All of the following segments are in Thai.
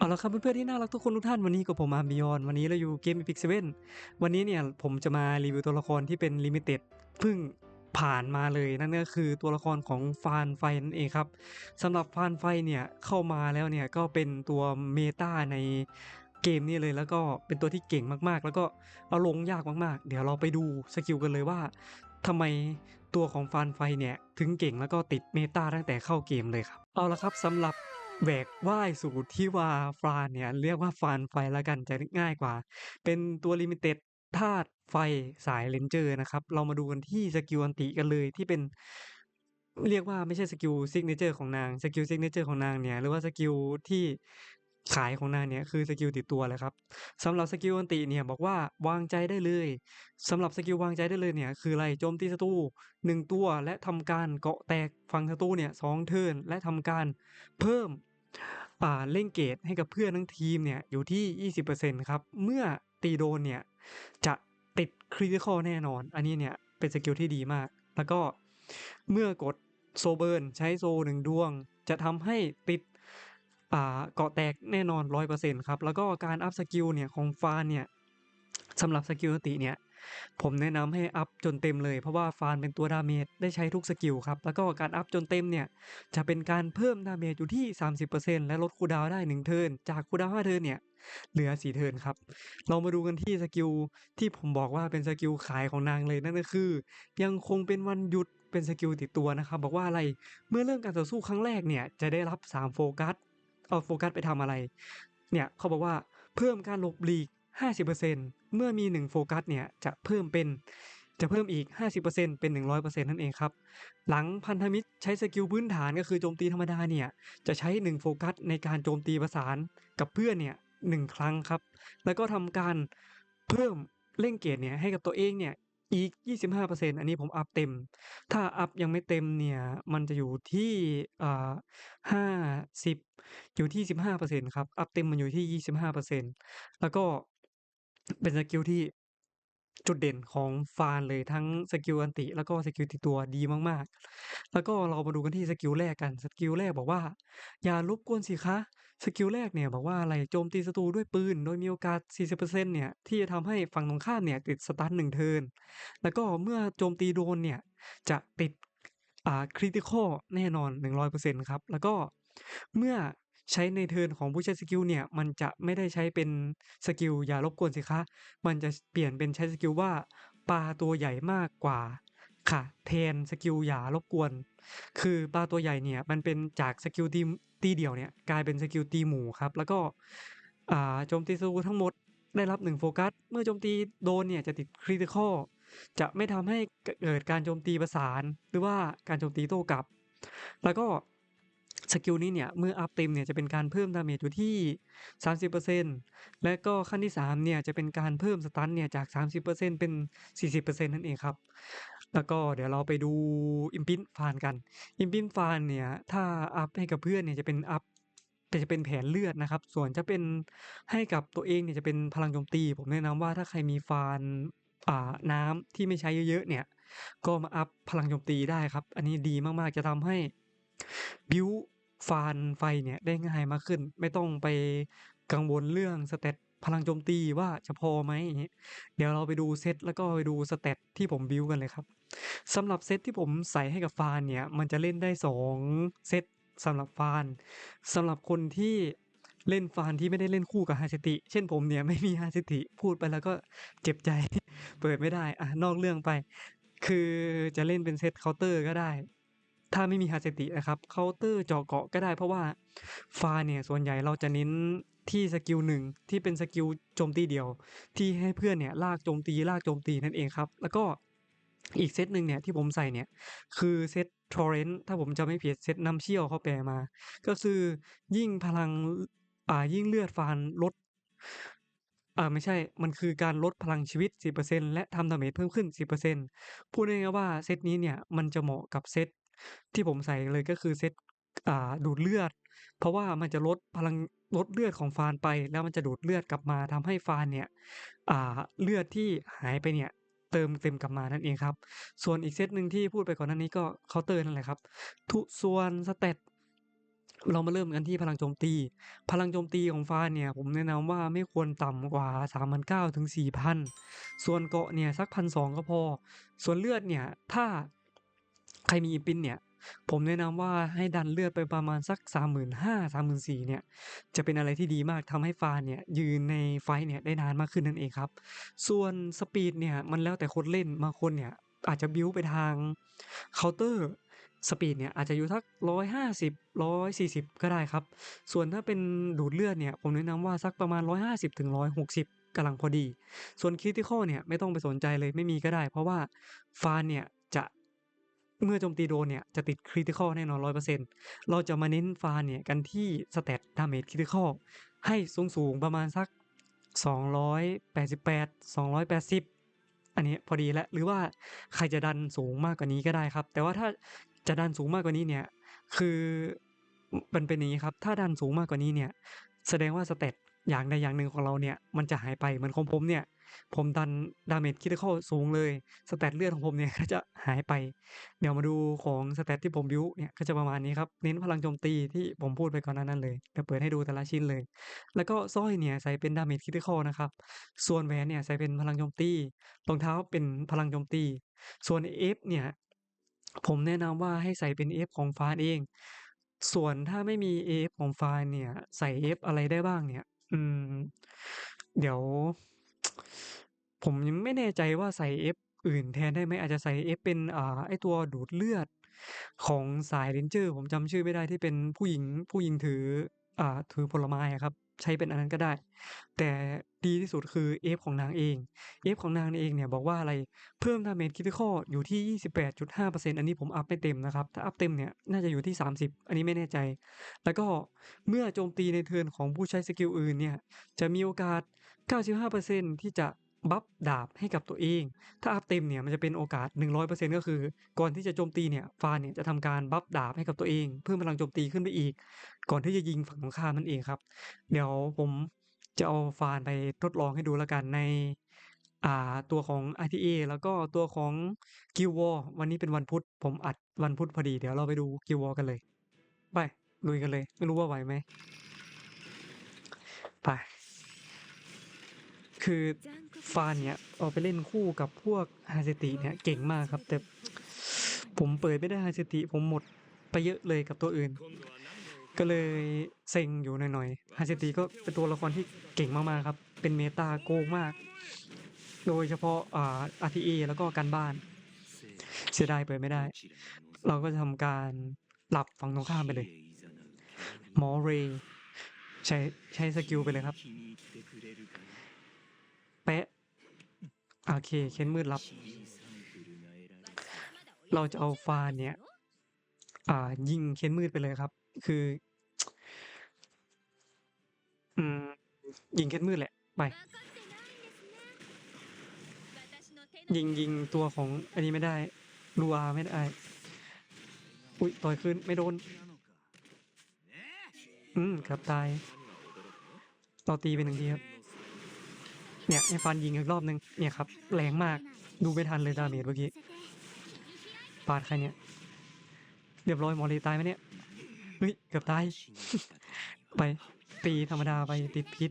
เอาละครับเพื่อนๆที่น่ารักทุกคนทุกท่านวันนี้กับผมอาร์มบิยอนวันนี้เราอยู่เกม Epic 7วันนี้เนี่ยผมจะมารีวิวตัวละครที่เป็นลิมิเต็ดเพิ่งผ่านมาเลยนั่นก็คือตัวละครของฟานไฟนั่นเองครับสำหรับฟานไฟเนี่ยเข้ามาแล้วเนี่ยก็เป็นตัวเมตาในเกมนี้เลยแล้วก็เป็นตัวที่เก่งมากๆ แล้วก็เอาลงยากมากๆ เดี๋ยวเราไปดูสกิลกันเลยว่าทำไมตัวของฟานไฟเนี่ยถึงเก่งแล้วก็ติดเมตาตั้งแต่เข้าเกมเลยครับเอาละครับสำหรับ แหวกว่ายสู่ที่ว่าฟานเนี่ย เรียกว่าฟานไฟแล้วกันจะง่ายกว่า เป็นตัวลิมิเต็ดธาตุไฟสายเลนเจอร์นะครับ เรามาดูกันที่สกิลอันติกันเลยที่เป็น เรียกว่าไม่ใช่สกิลซิกเนเจอร์ของนางสกิลซิกเนเจอร์ของนางเนี่ย หรือว่าสกิลที่ขายของนางเนี่ยคือสกิลติดตัวเลยครับสำหรับสกิลอันติเนี่ยบอกว่าวางใจได้เลยสำหรับสกิลวางใจได้เลยเนี่ย คืออะไรโจมตีศัตรูหนึ่งตัวและทำการเกาะแตกฝั่งศัตรูเนี่ยสองเทิร์นและทำการเพิ่ม เล่งเกตให้กับเพื่อนทั้งทีมเนี่ยอยู่ที่ 20%ครับ เมื่อตีโดนเนี่ยจะติดคริติคอลแน่นอน อันนี้เนี่ยเป็นสกิลที่ดีมาก แล้วก็เมื่อกดโซเบิร์นใช้โซหนึ่งดวง จะทำให้ติดอ่าเกาะแตกแน่นอน 100%ครับ แล้วก็การอัพสกิลเนี่ยของฟานเนี่ยสำหรับสกิลติเนี่ย ผมแนะนำให้อัพจนเต็มเลยเพราะว่าฟานเป็นตัวดาเมจได้ใช้ทุกสกิลครับ แล้วก็การอัพจนเต็มเนี่ย จะเป็นการเพิ่มดาเมจอยู่ที่ 30%และลดคูดาวได้ 1 เทิร์นจากคูดาว5เทิร์นเนี่ยเหลือ4เทิร์นครับ เรามาดูกันที่สกิลที่ผมบอกว่าเป็นสกิลขายของนางเลยนั่นก็คือ ยังคงเป็นวันหยุดเป็นสกิลติดตัวนะครับ บอกว่าอะไรเมื่อเริ่มการต่อสู้ครั้งแรกเนี่ยจะได้รับ 3 โฟกัสเอาโฟกัสไปทำอะไร เนี่ยเขาบอกว่าเพิ่มการหลบหลีก 50%เมื่อมี 1 โฟกัสเนี่ยจะเพิ่มเป็นจะเพิ่มอีก 50%เป็น 100%นั่นเองครับ หลังพันธมิตรใช้สกิลพื้นฐานก็คือโจมตีธรรมดาเนี่ย จะใช้ 1 โฟกัสในการโจมตีประสานกับเพื่อนเนี่ยหนึ่งครั้งครับ แล้วก็ทำการเพิ่มเร่งเกรเนี่ยให้กับตัวเองเนี่ยอีก 25%อันนี้ผมอัพเต็ม ถ้าอัพยังไม่เต็มเนี่ย มันจะอยู่ที่อ่าห้าสิบอยู่ที่ 15%ครับ อัพเต็มมันอยู่ที่ 25%แล้วก็ เป็นสกิลที่จุดเด่นของฟานเลยทั้งสกิลอันติ แล้วก็สกิลติดตัวดีมากๆ แล้วก็เรามาดูกันที่สกิลแรกกันสกิลแรกบอกว่า อย่ารบกวนสิคะสกิลแรกเนี่ยบอกว่าอะไรโจมตีศัตรูด้วยปืน โดยมีโอกาส 40%เนี่ยที่จะทำให้ฝั่งตรงข้ามเนี่ยติดสตันหนึ่งเทินแล้วก็เมื่อโจมตีโดนเนี่ยจะติดอ่าคริติคอลแน่นอน 100%ครับ แล้วก็เมื่อ ใช้ในเทิร์นของผู้ใช้สกิลเนี่ย มันจะไม่ได้ใช้เป็นสกิลอย่ารบกวนสิคะ มันจะเปลี่ยนเป็นใช้สกิลว่าปลาตัวใหญ่มากกว่า ค่ะ แทนสกิลอย่ารบกวน คือปลาตัวใหญ่เนี่ยมันเป็นจากสกิลตีตีเดี่ยวเนี่ยกลายเป็นสกิลตีหมู่ครับ แล้วก็โจมตีศัตรูทั้งหมดได้รับ 1 โฟกัส เมื่อโจมตีโดนเนี่ยจะติดคริติคอลจะไม่ทำให้เกิดการโจมตีประสาน หรือว่าการโจมตีโต้กลับ แล้วก็ สกิลนี้เนี่ยเมื่ออัพเต็มเนี่ยจะเป็นการเพิ่มดาเมจอยู่ที่ 30%และก็ขั้นที่3เนี่ยจะเป็นการเพิ่มสตันเนี่ยจาก 30%เป็น 40%นั่นเองครับ แล้วก็เดี๋ยวเราไปดูอิมพินฟานกันอิมพินฟานเนี่ยถ้าอัพให้กับเพื่อนเนี่ยจะเป็นอัพจะเป็นแผนเลือดนะครับ ส่วนจะเป็นให้กับตัวเองเนี่ยจะเป็นพลังโจมตี ผมแนะนำว่าถ้าใครมีฟานอ่าน้ำที่ไม่ใช้เยอะๆเนี่ย ก็มาอัพพลังโจมตีได้ครับ อันนี้ดีมากๆจะทำให้ บิวฟานไฟเนี่ยได้ง่ายมากขึ้น ไม่ต้องไปกังวลเรื่องสเตตพลังโจมตีว่าจะพอไหมอย่างงี้เดี๋ยวเราไปดูเซตแล้วก็ไปดูสเตตที่ผมบิวกันเลยครับสำหรับเซตที่ผมใส่ให้กับฟานเนี่ย มันจะเล่นได้ 2 เซตสำหรับฟานสำหรับคนที่เล่นฟานที่ไม่ได้เล่นคู่กับฮาเซติ เช่นผมเนี่ยไม่มีฮาเซติ พูดไปแล้วก็เจ็บใจ เปิดไม่ได้อะนอกเรื่องไป คือจะเล่นเป็นเซตเคาน์เตอร์ก็ได้ ถ้าไม่มีฮาเซตินะครับเคาน์เตอร์เจาะเกาะก็ได้เพราะว่าฟาเนี่ยส่วนใหญ่เราจะเน้นที่สกิลหนึ่งที่เป็นสกิลโจมตีเดียว ที่ให้เพื่อนเนี่ยลากโจมตีลากโจมตีนั่นเองครับ แล้วก็อีกเซตหนึ่งเนี่ยที่ผมใส่เนี่ยคือเซตทอร์เรนต์ถ้าผมจะไม่ผิดเซตน้ำเชี่ยวเขาแปลมา ก็คือยิ่งพลังอ่ายิ่งเลือดฟานลดอ่าไม่ใช่ มันคือการลดพลังชีวิต 10%และทำดาเมจเพิ่มขึ้น 10%พูดง่ายๆว่าเซตนี้เนี่ยมันจะเหมาะกับเซต ที่ผมใส่เลยก็คือเซต อ่า ดูดเลือด เพราะว่ามันจะลดพลังลดเลือดของฟานไป แล้วมันจะดูดเลือดกลับมาทำให้ฟานเนี่ย อ่า เลือดที่หายไปเนี่ยเติมเต็มกลับมานั่นเองครับ ส่วนอีกเซตหนึ่งที่พูดไปก่อนหน้านี้ก็เคาน์เตอร์นั่นแหละครับ ทุส่วนสเตตเรามาเริ่มกันที่พลังโจมตี พลังโจมตีของฟานเนี่ย ผมแนะนำว่าไม่ควรต่ำกว่า 3,900ถึง4,000 ส่วนเกาะเนี่ย สัก1,200ก็พอ ส่วนเลือดเนี่ย ถ้า ใครมีอิมปินเนี่ย ผมแนะนำว่าให้ดันเลือดไปประมาณสัก 35,000 34,000เนี่ย จะเป็นอะไรที่ดีมากทำให้ฟานเนี่ย ยืนในไฟเนี่ยได้นานมากขึ้นนั่นเองครับ ส่วนสปีดเนี่ย มันแล้วแต่คนเล่นบางคนเนี่ย อาจจะบิวไปทางเคาน์เตอร์สปีดเนี่ยอาจจะอยู่สัก150 140ก็ได้ครับ ส่วนถ้าเป็นดูดเลือดเนี่ย ผมแนะนำว่าสักประมาณ150ถึง160กสิบกำลังพอดี ส่วน Critical เนี่ยไม่ต้องไปสนใจเลยไม่มีก็ได้ เพราะว่าฟานเนี่ย เมื่อโจมตีโดนเนี่ยจะติด Critical แน่นอน100%เปอร์เซ็นต์เราจะมาเน้นฟาเนี่ยกันที่ Stat Damage Critical ให้สูงๆประมาณสัก 288 280 อันนี้พอดีแล้วหรือว่าใครจะดันสูงมากกว่านี้ก็ได้ครับ แต่ว่าถ้าจะดันสูงมากกว่านี้เนี่ยคือมันเป็นอย่างนี้ครับ ถ้าดันสูงมากกว่านี้เนี่ยแสดงว่าสเตต อย่างใดอย่างหนึ่งของเราเนี่ยมันจะหายไปเหมือนของผมเนี่ย ผมดันดาเมจคิดเข้าสูงเลยสเตตเลือดของผมเนี่ยก็จะหายไป เดี๋ยวมาดูของสเตตที่ผมบิวเนี่ยก็จะประมาณนี้ครับเน้นพลังโจมตีที่ผมพูดไปก่อนน้านั้นเลยเดี๋ยวเปิดให้ดูแต่ละชิ้นเลย แล้วก็สร้อยเนี่ยใส่เป็นดาเมจคิดเข้านะครับส่วนแหวนเนี่ยใส่เป็นพลังโจมตีรองเท้าเป็นพลังโจมตี ส่วน F เนี่ยผมแนะนำว่าให้ใส่เป็น F ของฟ้านเองส่วนถ้าไม่มี AF ของฟานเนี่ย ใส่ F อะไรได้บ้างเนี่ย อืม เดี๋ยว ผมยังไม่แน่ใจว่าใส่เอฟอื่นแทนได้ไหม อาจจะใส่เอฟเป็น อ่า ไอตัวดูดเลือดของสายเรนเจอร์ ผมจำชื่อไม่ได้ที่เป็นผู้หญิง ผู้หญิงถือ อ่า ถือผลไม้อะครับ ใช้เป็นอันนั้นก็ได้ แต่ดีที่สุดคือเอฟของนางเองเอฟของนางเองเนี่ยบอกว่าอะไรเพิ่มดาเมจคิติคออยู่ที่ 28.5%อันนี้ผมอัพไม่เต็มนะครับ ถ้าอัพเต็มเนี่ยน่าจะอยู่ที่ 30 อันนี้ไม่แน่ใจ แล้วก็เมื่อโจมตีในเทิร์นของผู้ใช้สกิลอื่นเนี่ยจะมีโอกาส 95%ที่จะ บัฟดาบให้กับตัวเอง ถ้าอัพเต็มเนี่ยมันจะเป็นโอกาส 100%ก็คือ ก่อนที่จะโจมตีเนี่ยฟานเนี่ยจะทำการบัฟดาบให้กับตัวเอง เพิ่มพลังโจมตีขึ้นไปอีก ก่อนที่จะยิงฝั่งตรงข้ามันเองครับ เดี๋ยวผมจะเอาฟานไปทดลองให้ดูแล้วกันในอ่าตัวของ RTA แล้วก็ตัวของ Guild War วันนี้เป็นวันพุธผมอัดวันพุธพอดี เดี๋ยวเราไปดู Guild War กันเลย ไปลุยกันเลย ไม่รู้ว่าไหวไหมไปคือ ฟานเนี่ยเอาไปเล่นคู่กับพวกฮาเซติเนี่ยเก่งมากครับ แต่ผมเปิดไม่ได้ฮาเซติผมหมดไปเยอะเลยกับตัวอื่น ก็เลยเซ็งอยู่หน่อยๆฮาเซติก็เป็นตัวละครที่เก่งมากๆครับ เป็นเมตาโกงมาก โดยเฉพาะอ่า RTA แล้วก็การบ้าน เสียดายเปิดไม่ได้ เราก็จะทำการหลับฝั่งตรงข้ามไปเลยหมอเรย์ใช้ใช้สกิลไปเลยครับ โอเค เค้นมืดรับ เราจะเอาฟาเนี่ย อ่า ยิงเค้นมืดไปเลยครับ คือ อืม ยิงเค้นมืดแหละ ไป ยิงยิงตัวของอันนี้ไม่ได้ลูอาไม่ได้ อุ้ยต่อยขึ้นไม่โดน อืมเกือบตาย เราตีไปหนึ่งทีครับ เนี่ยให้ฟันยิงอีกรอบนึงเนี่ยครับแรงมากดูไม่ทันเลยดาเมจเมื่อกี้ปาดใครเนี่ยเรียบร้อยหมอเลยตายไหมเนี่ยเฮ้ยเกือบตายไปตีธรรมดาไปติดพิษ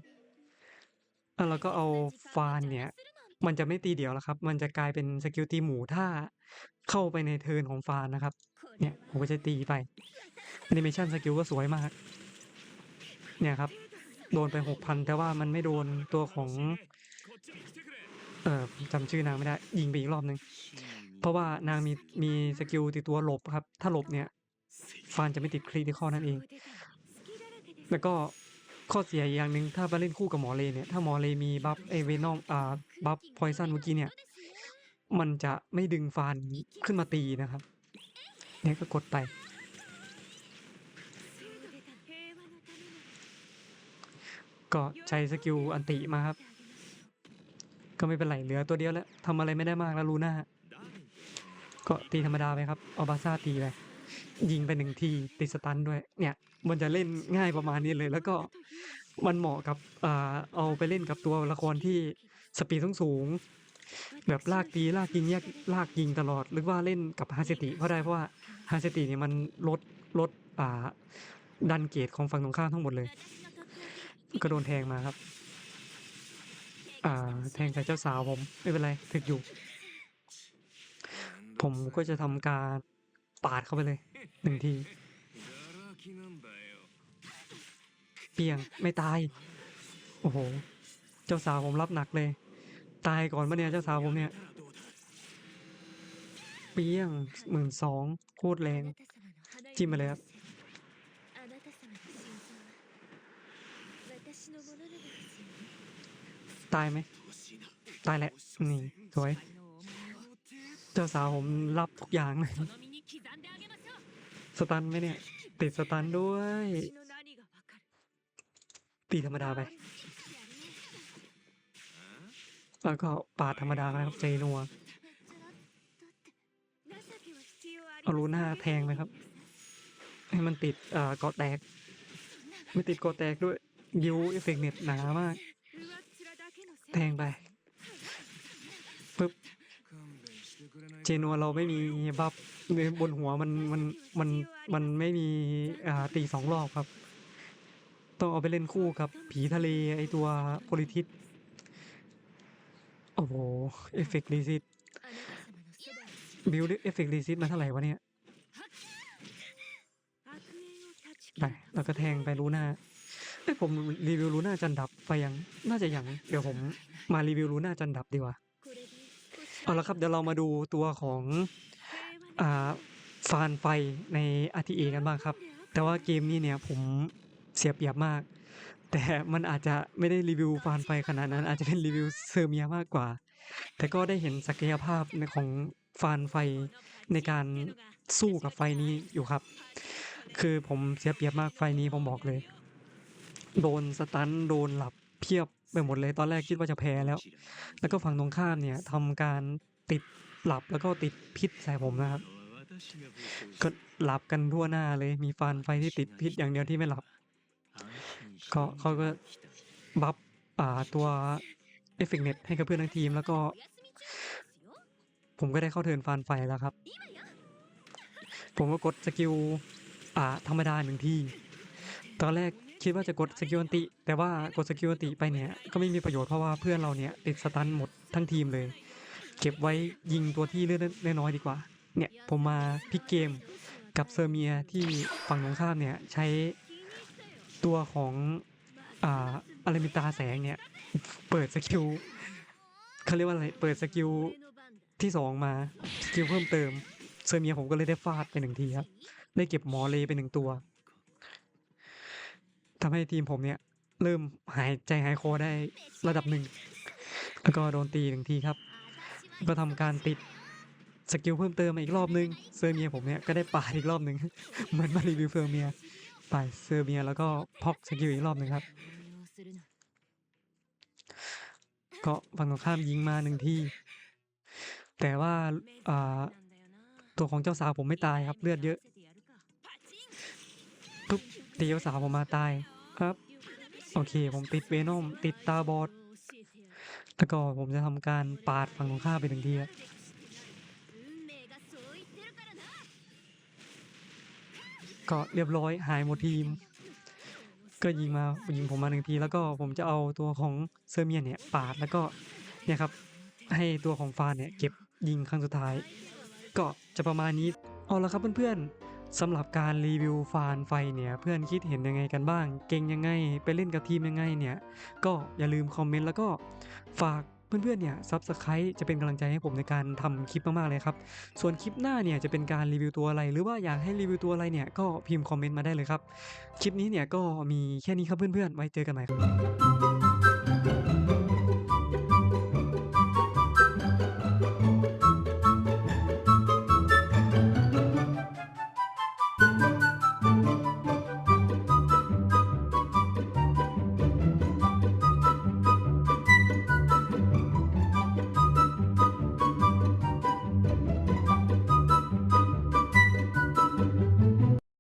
แล้วก็เอาฟานเนี่ย มันจะไม่ตีเดียวแล้วครับ มันจะกลายเป็นสกิลตีหมูถ้าเข้าไปในเทิร์นของฟานนะครับ เนี่ยผมก็จะตีไปแอนิเมชันสกิลก็สวยมาก เนี่ยครับ โดนไปหกพันแต่ว่ามันไม่โดนตัวของ เอ่อผมจำชื่อนางไม่ได้ ยิงไปอีกรอบนึง เพราะว่านางมีมีสกิลติดตัวหลบครับ ถ้าหลบเนี่ยฟานจะไม่ติดคริติคอลนั่นเอง แล้วก็ข้อเสียอีกอย่างหนึ่งถ้าไปเล่นคู่กับหมอเลเนี่ย ถ้าหมอเลมีบัฟเอเวนอมอ่าบัฟพอยซันเมื่อกี้เนี่ย มันจะไม่ดึงฟานขึ้นมาตีนะครับ เนี่ยก็กดไปก็ใช้สกิลอันติมาครับ ก็ไม่เป็นไรเหลือตัวเดียวแล้วทำอะไรไม่ได้มากแล้วลูน่าก็ตีธรรมดาไปครับเอาบาซ่าตีไปยิงไปหนึ่งทีติดสตันด้วย เนี่ย มันจะเล่นง่ายประมาณนี้เลย แล้วก็มันเหมาะกับอเอาไปเล่นกับตัวละครที่สปีดสูงแบบลากตีลากยิงแยกลากยิงตลอด หรือว่าเล่นกับฮาเซติก็ได้เพราะว่าฮาเซติเนี่ยมันลดลดอ่าดันเกตของฝั่งตรงข้ามทั้งหมดเลย ก็โดนแทงมาครับ อ่า แทงใส่เจ้าสาวผม ไม่เป็นไรถึกอยู่ ผมก็จะทำการปาดเข้าไปเลยหนึ่งทีเปียงไม่ตาย โอ้โห เจ้าสาวผมรับหนักเลย ตายก่อนปะเนี่ยเจ้าสาวผมเนี่ย เปียงหมื่นสองโคตรแรง จิ้มมาเลยครับ ตายไหมตายแหละ นี่สวย เจ้าสาวผมรับทุกอย่างเลย สตันไหมเนี่ย ติดสตันด้วย ตีธรรมดาไป แล้วก็ปาดธรรมดาไปครับเจนัว เอารูหน้าแทงไปครับ ให้มันติดเอ่อเกาะแตก ไม่ติดเกาะแตกด้วย ยิวเอฟเฟกต์เน็ตหนามาก แทงไปปึ๊บเจนัวเราไม่มีบัฟในบนหัวมันมันมันมันไม่มีอ่าตีสองรอบครับ ต้องเอาไปเล่นคู่กับผีทะเลไอตัวโพลิทิสโอ้โหเอฟเฟกต์ดีซิตบิวเอฟเฟกต์ดีซิตมาเท่าไหร่วะเนี่ยไปแล้วก็แทงไปรู้หน้า ผมรีวิวรูหน้าจันดับไปยังน่าจะยังเดี๋ยวผมมารีวิวรูหน้าจันดับดีกว่าเอาละครับเดี๋ยวเรามาดูตัวของอ่าฟานไฟใน RTA กันบ้างครับ แต่ว่าเกมนี้เนี่ยผมเสียเปรียบมาก แต่มันอาจจะไม่ได้รีวิวฟานไฟขนาดนั้น อาจจะเป็นรีวิวเซอร์เมียมากกว่า แต่ก็ได้เห็นศักยภาพในของฟานไฟในการสู้กับไฟนี้อยู่ครับ คือผมเสียเปรียบมากไฟนี้ผมบอกเลย โดนสตันโดนหลับเพียบไปหมดเลยตอนแรกคิดว่าจะแพ้แล้ว แล้วก็ฝั่งตรงข้ามเนี่ยทำการติดหลับแล้วก็ติดพิษใส่ผมนะครับก็หลับกันทั่วหน้าเลยมีฟันไฟที่ติดพิษอย่างเดียวที่ไม่หลับก็เขาก็บัฟอ่าตัวเอฟเฟกเน็ตให้กับเพื่อนทั้งทีมแล้วก็ ผมก็ได้เข้าเทินฟันไฟแล้วครับ ผมก็กดสกิลอ่าธรรมดาหนึ่งที่ ตอนแรก คิดว่าจะกดสกิลอันติ แต่ว่ากดสกิลอันติไปเนี่ยก็ไม่มีประโยชน์เพราะว่าเพื่อนเราเนี่ยติดสตันหมดทั้งทีมเลย เก็บไว้ยิงตัวที่เลือดน้อยดีกว่า เนี่ยผมมาพิกเกมกับเซอร์เมียที่ฝั่งตรงข้ามเนี่ยใช้ตัวของอ่าอารามิตาแสงเนี่ยเปิดสกิลเขาเรียกว่าอะไรเปิดสกิลที่สองมาสกิลเพิ่มเติมเซอร์เมียผมก็เลยได้ฟาดไปหนึ่งทีครับได้เก็บหมอเลไปหนึ่งตัว ทำให้ทีมผมเนี่ย เริ่มหายใจหายคอได้ระดับหนึ่ง แล้วก็โดนตีหนึ่งทีครับ ก็ทำการติดสกิลเพิ่มเติมมาอีกรอบนึง เซอร์เมียผมเนี่ยก็ได้ปาดอีกรอบหนึ่งเหมือนมารีวิวเซอร์เมียปาดเซอร์เมียแล้วก็พอกสกิลอีกรอบหนึ่งครับก็ฝั่งตรงข้ามยิงมาหนึ่งทีแต่ว่าตัวของเจ้าสาวผมไม่ตายครับเลือดเยอะ ปุ๊บตีเจ้าสาวผมมาตายครับ โอเค ผมติดเวนอมติดตาบอดแล้วก็ผมจะทำการปาดฝั่งตรงข้ามไปหนึ่งทีครับก็เรียบร้อยหายหมดทีม ก็ยิงมายิงผมมาหนึ่งที แล้วก็ผมจะเอาตัวของเซอร์เมียนเนี่ยปาดแล้วก็เนี่ยครับให้ตัวของฟานเนี่ยเก็บยิงครั้งสุดท้าย ก็จะประมาณนี้เอาละครับเพื่อนๆ สำหรับการรีวิวฟานไฟเนี่ยเพื่อนคิดเห็นยังไงกันบ้าง เก่งยังไงไปเล่นกับทีมยังไงเนี่ย ก็อย่าลืมคอมเมนต์แล้วก็ฝากเพื่อนๆเนี่ยซับสไครต์จะเป็นกำลังใจให้ผมในการทำคลิปมากๆเลยครับ ส่วนคลิปหน้าเนี่ยจะเป็นการรีวิวตัวอะไร หรือว่าอยากให้รีวิวตัวอะไรเนี่ยก็พิมพ์คอมเมนต์มาได้เลยครับ คลิปนี้เนี่ยก็มีแค่นี้ครับเพื่อนๆ ไว้เจอกันใหม่ครับ